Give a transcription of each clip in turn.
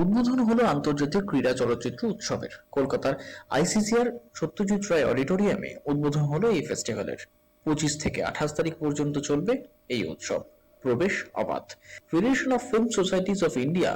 উদ্বোধন হলো আন্তর্জাতিক ক্রীড়া চলচ্চিত্র উৎসবের। কলকাতার আইসিসিআর সত্যজিৎ রায় অডিটোরিয়ামে উদ্বোধন হলো এই ফেস্টিভ্যালের। পঁচিশ থেকে আঠাশ তারিখ পর্যন্ত চলবে এই উৎসব। প্রবেশ অবাধ। Federation of film societies of India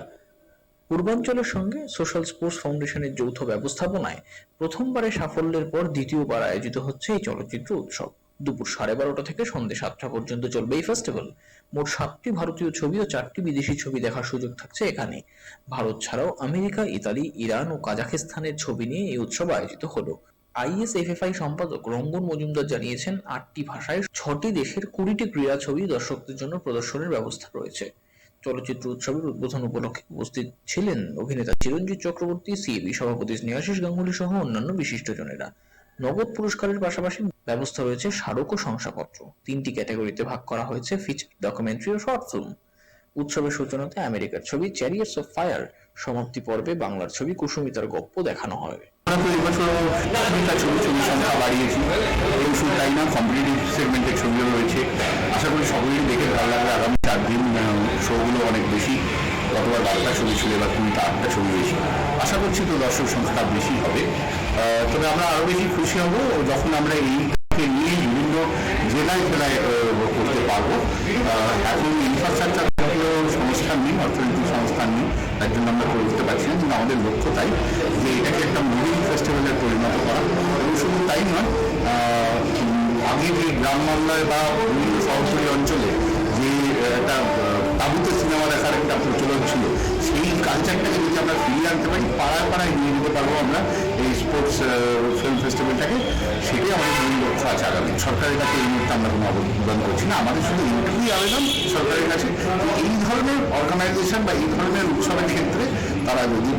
পূর্বাঞ্চলের সঙ্গে সোশ্যাল স্পোর্টস ফাউন্ডেশনের যৌথ ব্যবস্থাপনায় প্রথমবারে সাফল্যের পর দ্বিতীয়বার আয়োজিত হচ্ছে এই চলচ্চিত্র উৎসব। দুপুর সাড়ে বারোটা থেকে সন্ধ্যে সাতটা পর্যন্ত চলবে এই ফেস্টিভ্যাল মোট সাতটি ভারতীয় ছবি ও চারটি বিদেশি ছবি দেখার সুযোগ থাকছে এখানে। ভারত ছাড়াও আমেরিকা, ইতালি, ইরান ও কাজাখিস্তানের ছবি নিয়ে এই উৎসব আয়োজিত হলো। আইএসএফএফআই সম্পাদক রঙ্গন মজুমদার জানিয়েছেন, আটটি ভাষায় ছটি দেশের কুড়িটি ক্রীড়া ছবি দর্শকদের জন্য প্রদর্শনের ব্যবস্থা রয়েছে। চলচ্চিত্র উৎসবের উদ্বোধন উপলক্ষে উপস্থিত ছিলেন অভিনেতা চিরঞ্জিত চক্রবর্তী, সিএবি সভাপতি স্নেহাশিস গাঙ্গুলি সহ অন্যান্য বিশিষ্টজনেরা। নগদ পুরস্কারের পাশাপাশি ব্যবস্থা রয়েছে স্মারক ও শংসাপত্র। তিনটি ক্যাটাগরিতে ভাগ করা হয়েছে ফিচার ডকুমেন্টারি ও শর্ট ফিল্ম। উৎসবের সূচনাতে আমেরিকার ছবি চ্যারিয়ার্স অফ ফায়ার সমাপ্তি পর্বে বাংলার ছবি কুসুমিতার গপ্প দেখানো রয়েছে আশা করি সকলেই দেখে ভালো লাগবে আগামী চার দিন শোগুলো অনেক বেশি। গতবার বারোটা ছবি ছিল এবার কুড়িটা আটটা ছবি বেশি আশা করছি তো দর্শক সংখ্যাটা বেশি হবে। তবে আমরা আরও বেশি খুশি হব যখন আমরা এইটাকে নিয়ে বিভিন্ন জেলায় জেলায় করতে পারব। এখন ইনফ্রাস্ট্রাকচার সংস্থান নেই অর্থনৈতিক সংস্থান নেই, তার জন্য আমরা করে উঠতে পারছি না, কিন্তু আমাদের লক্ষ্য তাই যে এটাকে একটা মুভিং ফেস্টিভ্যালে পরিণত করা। এবং শুধু তাই নয় আগে যে গ্রাম বাংলায় বা বিভিন্ন শহরতলি অঞ্চলে যে একটা তাবুতে সিনেমা দেখার একটা প্রচলন ছিল। সেই কালচারটাকে যদি আমরা ফিরিয়ে আনতে পারি, পাড়ায় পাড়ায় নিয়ে যেতে পারব আমরা এই স্পোর্টস ফিল্ম ফেস্টিভ্যালটাকে সেটাই আমাদের মূল লক্ষ্য আছে আগামী। সরকারের কাছে এই মুহূর্তে আমরা কোনো অবদান করছি না। আমাদের শুধু এইটুকুই আবেদন সরকারের কাছে। এই ধরনের অর্গানাইজেশন বা এই ধরনের উৎসবের ক্ষেত্রে তারা যদি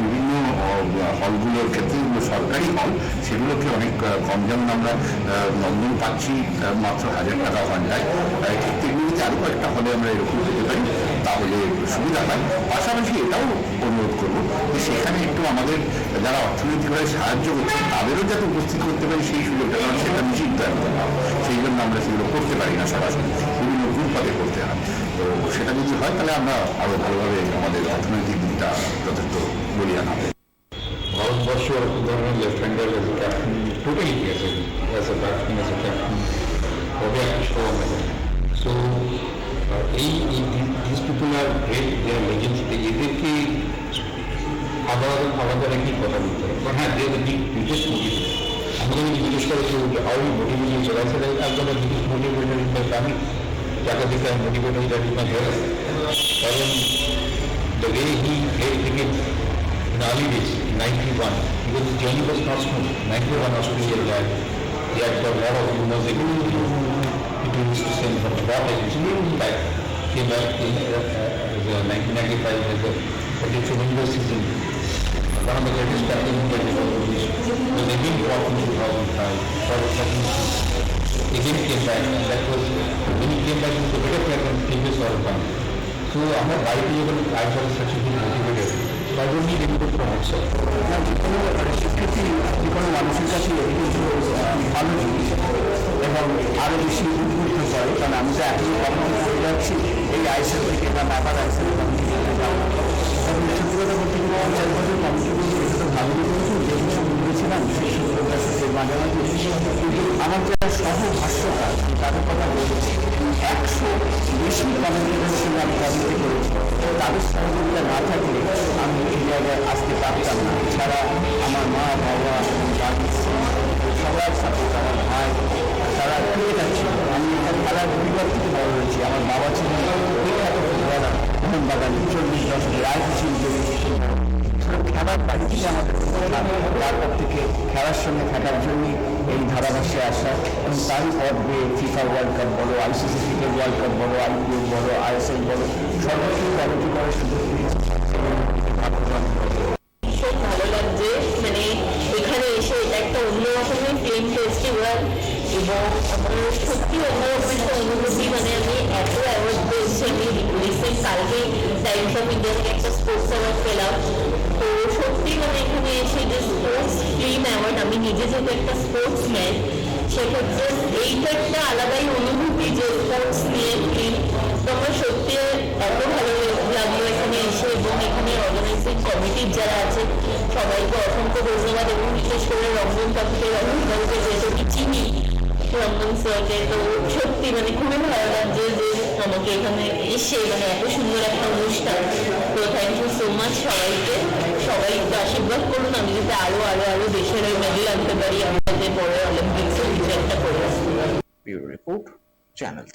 হলগুলোর ক্ষেত্রে যেগুলো সরকারি হল, সেগুলোকে অনেক কম যেমন আমরা নন্দন পাচ্ছি মাত্র হাজার টাকা ঘন্টায়। তেমনিতে আরও কয়েকটা হলে আমরা এরকম পেতে পারি, তাহলে সুবিধা হয়। পাশাপাশি এটাও অনুরোধ করব যে সেখানে একটু আমাদের যারা অর্থনৈতিকভাবে সাহায্য করছে তাদেরও যাতে উপস্থিত করতে পারি সেই সুযোগটা, কারণ সেটা নিশ্চিত একদম সেই জন্য আমরা সেগুলো করতে পারি না সরাসরি বিভিন্ন গ্রুপে করতে হয়। তো সেটা যদি হয়, তাহলে আমরা আরও ভালোভাবে আমাদের অর্থনৈতিক দিকটা যথেষ্ট বলিয়ান হবে ভারতবর্ষ উদাহরণ left hander as a captain totally as a as a batsman as a captain কবে একটা শো আমাদের সো এই this people are great they are legends এদেরকে আলাদা আলাদা রেখেই কথা বলতে হবে কারণ হ্যাঁ দে দ্য বিগেস্ট মোটিভেট আমাকে যদি জিজ্ঞেস করে কেউ হাউ মোটিভেটেড চলে আসে একদম biggest motivated in the family যাকে দেখে আমি motivated that is my hero কারণ the way he played cricket in early days, 91, because the journey was not smooth. 91 or two years back, they had got a lot of rumors, they couldn't do people used to send from they back, came back in uh, uh, 1995 as a, but it's a season. One of the greatest battles in the world was again brought in 2005 for the second season. Again came back, and that was, when he came back, it was a better player than previous all time. So I'm not rightly able, I was such a big motivator. From outside. না যে কোনো স্বীকৃতি যে কোনো মানুষের কাছে ভালো জিনিস এবং আরও বেশি উদ্বুদ্ধ করে কারণ আমি তো এখনই এই আইসেল থেকে বা নাবার আইসেল কমিটি থেকে তবে সত্যি কথা বলতে গেলে পঞ্চাশ বছর কমিটি কিন্তু আমার যারা সহ ভাষ্যকার তাদের কথা বলেছি একশো বেশি কমিটির আমি কমিটি করেছি তাদের সহযোগিতা না থাকলে আমি এই জায়গায় আসতে পারতাম না। এছাড়া আমার মা, বাবা বাড়ির সবার সাথে আমার ভাই, তারা ক্রিকেটার ছিল আমি এখানে খেলার পরিবার থেকে বড় হয়েছি। আমার বাবা ছিলেন বিখ্যাত ফুটবলার মোহনবাগান চল্লিশ দশকের আইসিসি খেলার বাড়ি আমাদের তারপর থেকে খেলার সঙ্গে থাকার জন্যই এই ধারাভাষ্যে আসা। এবং তারই পর বেয়ে ফিফা ওয়ার্ল্ড কাপ বলো আইসিসি ক্রিকেট ওয়ার্ল্ড কাপ বলো আইপিএল বলো আইএসএল বলো সর্বোচ্চ কমিটি করার সুযোগ পেয়েছি। ভালো লাগছে। মানে এখানে এসে এটা একটা অন্য রকমের ফিল্ম ফেস্টিভ্যাল এবং সত্যি অন্য একটা অনুভূতি মানে আমি এত অ্যাওয়ার্ড পেয়েছি। আমি কালকে টাইমস অফ একটা স্পোর্টস অ্যাওয়ার্ড পেলাম। ফিল্ম অ্যাওয়ার্ড আমি নিজে যেহেতু একটা স্পোর্টস সেক্ষেত্রে এইটা একটা আলাদাই অনুভূতি যে স্পোর্টস নিয়ে আমার সত্যি এত ভালো লাগল এখানে এসে এবং এখানে অর্গানাইজিং কমিটির যারা আছে সবাইকে অসংখ্য ধন্যবাদ এবং বিশেষ করে রঞ্জন কাকুকে রঞ্জন কাকুকে যেহেতু চিনি রঞ্জন স্যারকে তো সত্যি মানে খুবই ভালো লাগছে যে আমাকে এখানে এসে মানে এত সুন্দর একটা অনুষ্ঠান তো থ্যাংক ইউ সো মাচ সবাইকে। সবাই একটু আশীর্বাদ করুন আমি যাতে আরও আরও আরও দেশের ওই মেডেল আনতে পারি আমাদের পরে অলিম্পিক্সে কিছু একটা করে রিপোর্ট চ্যানেল